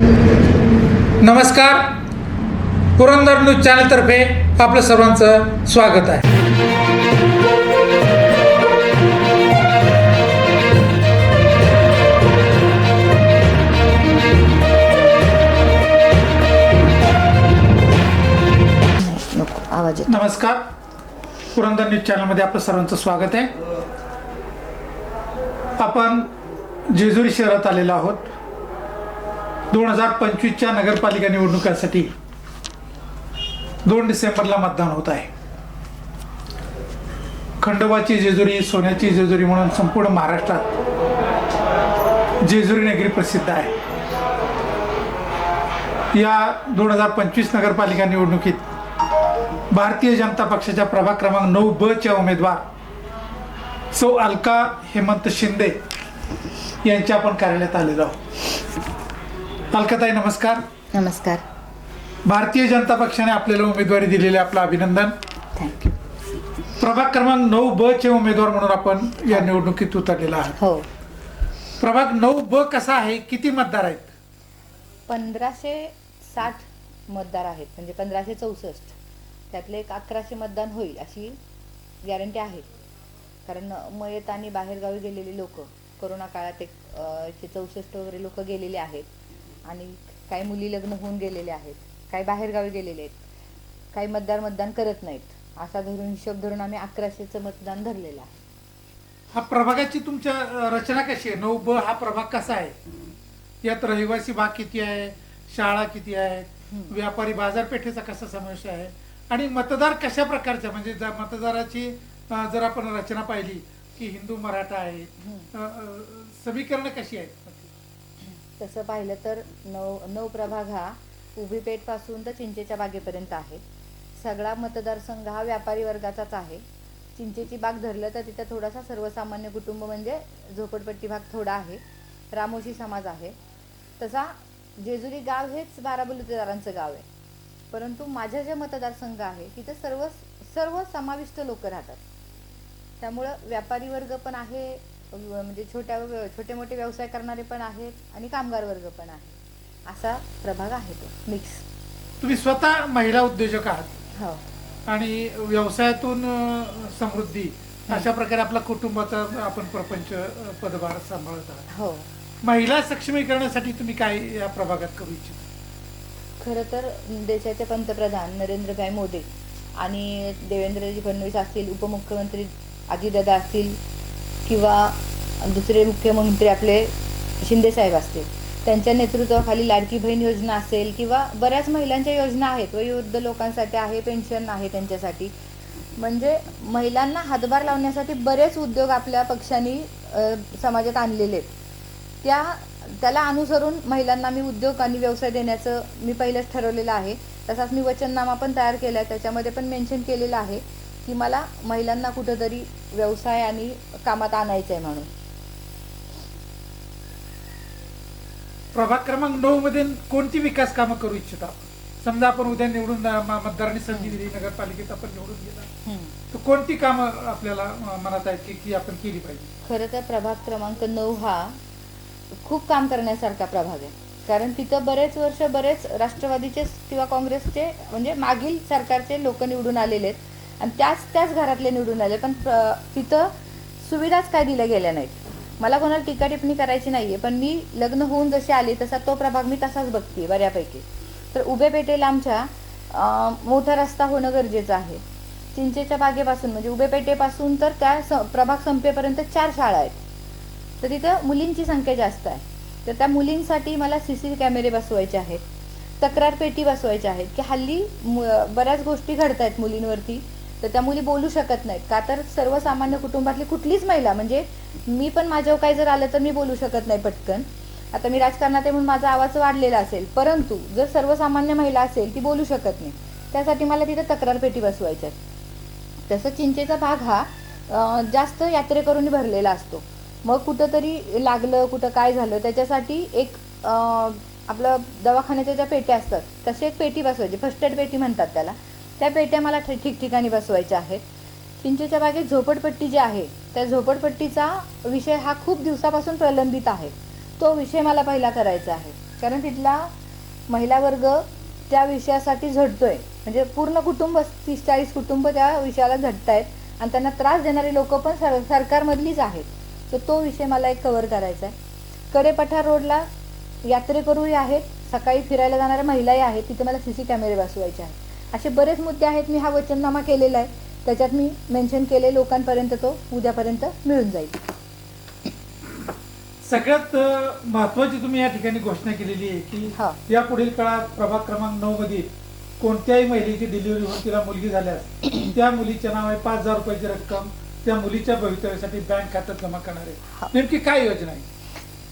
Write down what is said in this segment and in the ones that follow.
नमस्कार. पुरंदर न्यूज चॅनलतर्फे आपलं सर्वांचं स्वागत आहे. नको आवाज येतो. नमस्कार. पुरंदर न्यूज चॅनलमध्ये आपलं सर्वांचं स्वागत आहे. आपण जेजुरी शहरात आलेलो आहोत. दोन हजार पंचवीसच्या नगरपालिका निवडणुकासाठी दोन डिसेंबरला मतदान होत आहे. खंडोबाची जेजुरी सोन्याची जेजुरी म्हणून संपूर्ण महाराष्ट्रात जेजुरी नगरी प्रसिद्ध आहे. या दोन हजार पंचवीस नगरपालिका निवडणुकीत भारतीय जनता पक्षाच्या प्रभाग क्रमांक नऊ ब च्या उमेदवार सौ अलका हेमंत शिंदे यांच्या आपण कार्यालयात आलेलो आहोत. अलकाताई नमस्कार. नमस्कार. भारतीय जनता पक्षाने आपल्याला उमेदवारी दिलेले आपलं अभिनंदन. थँक्यू प्रभाग क्रमांक नऊ ब चे उमेदवार म्हणून आपण या निवडणुकीत उतरलेला आहात. हो. प्रभाग नऊ ब कसा आहे? किती मतदार आहेत? पंधराशे साठ मतदार आहेत. म्हणजे पंधराशे चौसष्ट. त्यातले एक अकराशे मतदान होईल अशी गॅरंटी आहे. कारण मयत आणि बाहेरगावी गेलेली लोक कोरोना काळात एक अं, एकशे चौसष्ट वगैरे लोक गेलेले आहेत. आणि काही मुली लग्न होऊन गेलेले आहेत काही बाहेरगावी गेलेले आहेत काही मतदार मतदान करत नाहीत. असा धरून हिशोब धरून आम्ही अकराशेचं मतदान धरलेलं आहे. हा प्रभागाची तुमच्या रचना कशी आहे? नऊ ब हा प्रभाग कसा आहे? यात रहिवासी भाग किती आहे? शाळा किती आहे? व्यापारी बाजारपेठेचा कसा समावेश आहे? आणि मतदार कशा प्रकारचा म्हणजे मतदाराची जर आपण रचना पाहिली की हिंदू मराठा आहे समीकरणं कशी आहेत? तसं पाहिलं तर नऊ नऊ प्रभाग हा उभीपेठपासून तर चिंचेच्या बागेपर्यंत आहे. सगळा मतदारसंघ हा व्यापारी वर्गाचाच आहे. चिंचेची बाग धरलं तर तिथं थोडासा सर्वसामान्य कुटुंब म्हणजे झोपडपट्टी भाग थोडा आहे. रामोशी समाज आहे. तसा जेजुरी गाव हेच बाराबलुतेदारांचं गाव आहे. परंतु माझ्या जे मतदारसंघ आहे तिथं सर्व सर्व समाविष्ट लोक राहतात. त्यामुळं व्यापारी वर्ग पण आहे म्हणजे छोट्या छोटे मोठे व्यवसाय करणारे पण आहेत आणि कामगार वर्ग पण आहे. असा प्रभाग आहे तो मिक्स तुम्ही स्वतः महिला उद्योजक आहात. हो. आणि व्यवसायातून समृद्धी अशा प्रकारे आपला कुटुंबाचा आपण प्रपंच पदभार सांभाळत आहात. हो. महिला सक्षमीकरणासाठी तुम्ही काय या प्रभागात करू इच्छिता? खरं तर देशाचे पंतप्रधान नरेंद्रभाई मोदी आणि देवेंद्रजी फडणवीस असतील उपमुख्यमंत्री अजितदादा असतील किंवा दुसरे मुख्यमंत्री आपले शिंदेसाहेब असतील त्यांच्या नेतृत्वाखाली लाडकी बहीण योजना असेल किंवा बऱ्याच महिलांच्या योजना आहेत वयोवृद्ध लोकांसाठी आहे पेन्शन आहे त्यांच्यासाठी. म्हणजे महिलांना हातभार लावण्यासाठी बरेच उद्योग आपल्या पक्षाने समाजात आणलेले आहेत. त्या त्याला अनुसरून महिलांना मी उद्योग आणि व्यवसाय देण्याचं मी पहिलंच ठरवलेलं आहे. तसाच मी वचननामा पण तयार केला आहे त्याच्यामध्ये पण मेन्शन केलेलं आहे. की मला महिलांना कुठंतरी व्यवसाय आणि कामात आणायचं आहे म्हणून. प्रभाग क्रमांक नऊ मध्ये कोणती विकास कामं करू इच्छिता? समजा आपण उद्या निवडून मतदारांनी संधी दिली नगरपालिकेत आपण निवडून गेला तर कोणती कामं आपल्याला मनात आहेत की की आपण केली पाहिजे? खरं तर प्रभाग क्रमांक नऊ हा खूप काम करण्यासारखा प्रभाग आहे. कारण तिथं बरेच वर्ष बरेच राष्ट्रवादीचे किंवा काँग्रेसचे म्हणजे मागील सरकारचे लोक निवडून आलेले आहेत. आणि त्याच त्याच घरातले निवडून आले पण प्र- तिथं सुविधाच काय दिल्या गेल्या नाहीत. मला कोणाला टीका टिप्पणी करायची आहे पण मी लग्न होऊन जशी आले तसा तो प्रभाग मी तसाच बघते बऱ्यापैकी. तर उभे पेठेला आमच्या मोठा रस्ता होणं गरजेचं आहे. चिंचेच्या बागेपासून म्हणजे उभे पेठेपासून तर त्या स- प्रभाग संपेपर्यंत चार शाळा आहेत. तर तिथं मुलींची संख्या जास्त आहे. तर त्या मुलींसाठी मला सी सी कॅमेरे बसवायचे आहेत. तक्रार पेटी बसवायच्या आहेत की हल्ली मु- बऱ्याच गोष्टी घडत आहेत मुलींवरती. तर त्या मुली बोलू शकत नाहीत. का तर सर्वसामान्य कुटुंबातली कुठलीच महिला म्हणजे मी पण माझ्यावर काही जर आलं तर मी बोलू शकत नाही पटकन. आता मी राजकारणात आहे म्हणून माझा आवाज वाढलेला असेल परंतु जर सर्वसामान्य महिला असेल ती बोलू शकत नाही. त्यासाठी मला तिथं तक्रार पेटी बसवायच्या आहेत तसं चिंचेचा भाग हा जास्त यात्रेकरूंनी भरलेला असतो. मग कुठंतरी लागलं कुठं काय झालं त्याच्यासाठी एक आपलं दवाखान्याच्या ज्या पेट्या असतात तशी एक पेटी बसवायची. फर्स्ट एड पेटी म्हणतात त्याला. त्या पेट्या मला ठ- ठिकठिकाणी बसवायच्या आहेत. चिंचेच्या बागेत झोपडपट्टी जी आहे त्या झोपडपट्टीचा विषय हा खूप दिवसापासून प्रलंबित आहे. तो विषय मला पहिला करायचा आहे. कारण तिथला महिला वर्ग त्या विषयासाठी झटतोय म्हणजे पूर्ण कुटुंब तीस चाळीस कुटुंब त्या विषयाला झटतायत आणि त्यांना त्रास देणारी लोक पण सर सरकारमधलीच आहेत. तर तो विषय मला एक कवर करायचा आहे. कडेपठार रोडला यात्रेकरूही आहेत. सकाळी फिरायला जाणाऱ्या महिलाही आहेत. तिथे मला सी सी कॅमेरे बसवायचे आहेत. असे बरेच मुद्दे आहेत मी हा वचननामा केलेला आहे. त्याच्यात मी मेन्शन केले लोकांपर्यंत तो उद्यापर्यंत मिळून जाईल. सगळ्यात महत्वाची तुम्ही या ठिकाणी घोषणा केलेली आहे हा. की या पुढील काळात प्रभाग क्रमांक नऊ मध्ये कोणत्याही महिलेची डिलिव्हरी होऊन तिला मुलगी झाल्यास त्या मुलीच्या नावे पाच हजार रुपयाची रक्कम. त्या मुलीच्या भवितव्यासाठी बँक खात्यात जमा करणार. आहे. नेमकी काय योजना आहे?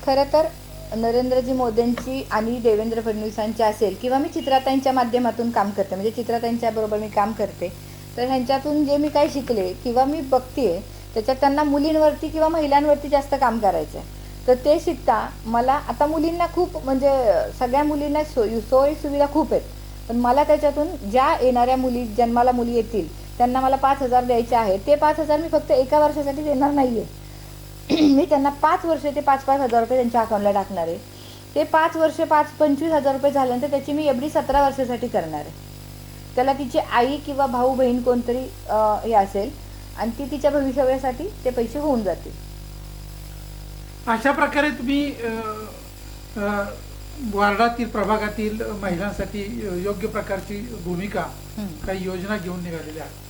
खरं तर नरेंद्रजी मोदींची आणि देवेंद्र फडणवीसांची असेल किंवा मी चित्राताईंच्या माध्यमातून काम करते म्हणजे चित्राताईंच्याबरोबर मी काम करते तर ह्यांच्यातून जे मी काय शिकले किंवा मी बघतेय त्याच्यात त्यांना मुलींवरती किंवा महिलांवरती जास्त काम करायचं आहे तर ते शिकता मला आता मुलींना खूप म्हणजे सगळ्या मुलींना सोयी सोयी सुविधा खूप आहेत पण मला त्याच्यातून ज्या येणाऱ्या मुली जन्माला मुली येतील त्यांना मला पाच हजार द्यायचे आहेत ते पाच हजार मी फक्त एका वर्षासाठी देणार नाही आहे मी त्यांना पाच वर्ष ते पाच पाच हजार रुपये त्यांच्या अकाउंटला टाकणार आहे. ते पाच वर्ष पाच पंचवीस हजार रुपये झाल्यानंतर त्याची मी एवढी सतरा वर्षासाठी करणार आहे. त्याला तिची आई किंवा भाऊ बहीण कोणतरी हे असेल आणि ती तिच्या भविष्यासाठी ते पैसे होऊन जातील. अशा प्रकारे तुम्ही वार्डातील प्रभागातील महिलांसाठी योग्य प्रकारची भूमिका. काही योजना घेऊन निघालेल्या आहेत.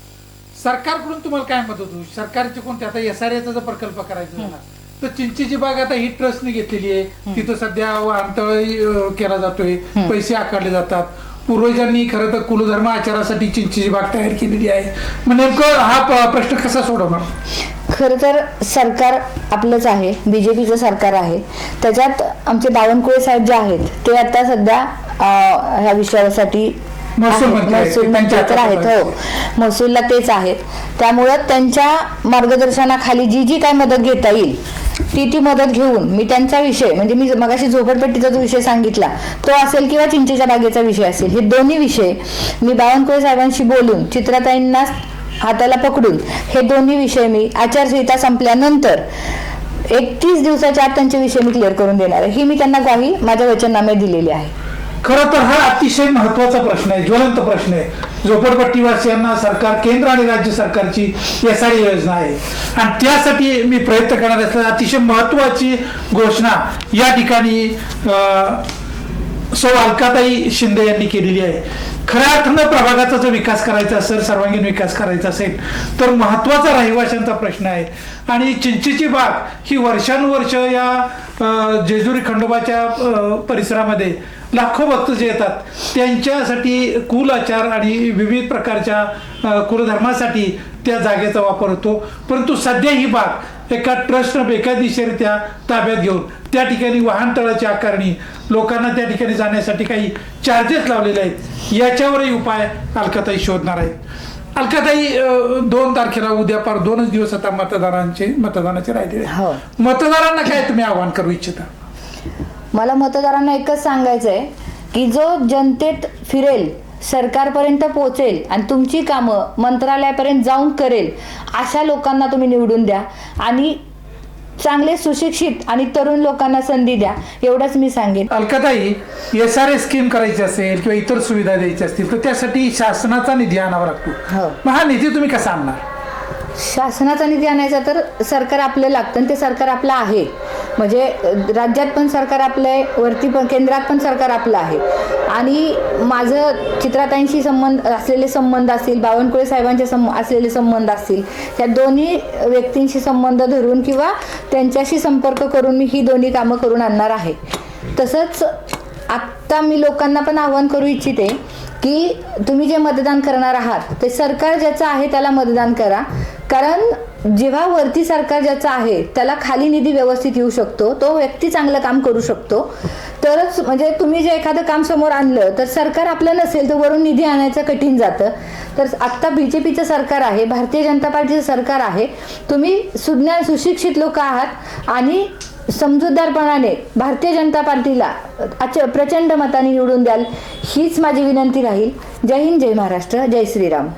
सरकारकडून तुम्हाला काय मदत होऊ सरकारचे कोणते? आता एस आर एचा जर प्रकल्प करायचा झाला तर चिंचेची बाग आता ही ट्रस्टने घेतलेली आहे. तिथं सध्या अ, केला जातोय. पैसे आकारले जातात. पूर्वजांनी खरं तर कुलधर्म आचारासाठी चिंचेची बाग तयार केलेली आहे. मग नेमकं हा प्रश्न कसा सोडवणार? खरं तर सरकार आपलंच आहे. बी जे पीचं सरकार आहे. त्याच्यात आमचे बावनकुळे साहेब जे आहेत ते आता सध्या ह्या विषयासाठी महसूल तर आहेत हो. महसूलला तेच आहेत त्यामुळं त्यांच्या मार्गदर्शनाखाली जी जी काय मदत घेता येईल ती ती मदत घेऊन मी त्यांचा विषय म्हणजे मी मगाशी झोपडपट्टीचा जो विषय सांगितला तो असेल किंवा चिंचेच्या बागेचा विषय असेल हे दोन्ही विषय मी बावनकुळे साहेबांशी बोलून चित्रताईंना हाताला पकडून हे दोन्ही विषय मी आचारसंहिता संपल्यानंतर एकतीस दिवसाच्या आत त्यांचे विषय मी क्लिअर करून देणार आहे. ही मी त्यांना ग्वाही माझ्या वचननाम्यात दिलेली आहे. खरं तर हा अतिशय महत्त्वाचा प्रश्न आहे ज्वलंत प्रश्न आहे. झोपडपट्टीवासियांना सरकार केंद्र आणि राज्य सरकारची एस आर योजना आहे. आणि त्यासाठी मी प्रयत्न करणार असल्या अतिशय महत्वाची घोषणा या ठिकाणी अं, सो अलकाताई शिंदे यांनी केलेली आहे. खऱ्या अर्थानं प्रभागाचा जर विकास करायचा असेल सर्वांगीण विकास करायचा असेल तर महत्त्वाचा रहिवाशांचा प्रश्न आहे. आणि चिंचेची बाग ही वर्षानुवर्ष या जेजुरी खंडोबाच्या परिसरामध्ये लाखो भक्त जे येतात त्यांच्यासाठी कुल आचार आणि विविध प्रकारच्या कुलधर्मासाठी त्या जागेचा वापर होतो. परंतु सध्या ही बाग एका ट्रस्टनं बेकायदेशीरित्या ताब्यात घेऊन त्या ठिकाणी वाहनतळाची आकारणी लोकांना त्या ठिकाणी जाण्यासाठी काही चार्जेस लावलेले आहेत. याच्यावरही उपाय अलकाताई शोधणार आहेत. अलकाताई दोन तारखेला उद्या पार दोनच दिवस आता मतदारांचे मतदानाचे राहिलेले. हो. मतदारांना काय तुम्ही आवाहन करू इच्छिता? मला मतदारांना एकच सांगायचं आहे की जो जनतेत फिरेल सरकारपर्यंत पोहोचेल आणि तुमची कामं मंत्रालयापर्यंत जाऊन करेल अशा लोकांना तुम्ही निवडून द्या आणि चांगले सुशिक्षित आणि तरुण लोकांना संधी द्या एवढंच मी सांगेन. अलकाताई एस आर एस स्कीम करायची असेल किंवा इतर सुविधा द्यायच्या असतील तर त्यासाठी शासनाचा निधी आणावा लागतो. हो. मग हा निधी तुम्ही कसा आणणार? शासनाचा निधी आणायचा तर सरकार आपलं लागतं आणि ते सरकार आपलं आहे. म्हणजे राज्यात पण सरकार आपलं आहे वरती पण केंद्रात पण सरकार आपलं आहे. आणि माझं चित्राताईंशी संबंध असलेले संबंध असतील बावनकुळे साहेबांचे सं असलेले संबंध असतील त्या दोन्ही व्यक्तींशी संबंध धरून किंवा त्यांच्याशी संपर्क करून मी ही दोन्ही कामं करून आणणार आहे. तसंच आत्ता मी लोकांना पण आवाहन करू इच्छिते की तुम्ही जे मतदान करणार आहात ते सरकार ज्याचं आहे त्याला मतदान करा. कारण जेव्हा वरती सरकार ज्याचं आहे त्याला खाली निधी व्यवस्थित येऊ शकतो तो व्यक्ती चांगलं काम करू शकतो. तरच म्हणजे तुम्ही जे एखादं काम समोर आणलं तर सरकार आपलं नसेल तर वरून निधी आणायचं कठीण जातं. तर आत्ता बी जे पीचं सरकार आहे भारतीय जनता पार्टीचं सरकार आहे तुम्ही सुज्ञान सुशिक्षित लोक आहात आणि समजूतदारपणाने भारतीय जनता पार्टीला अच प्रचंड मताने निवडून द्याल हीच माझी विनंती राहील. जय हिंद जय महाराष्ट्र जय श्रीराम.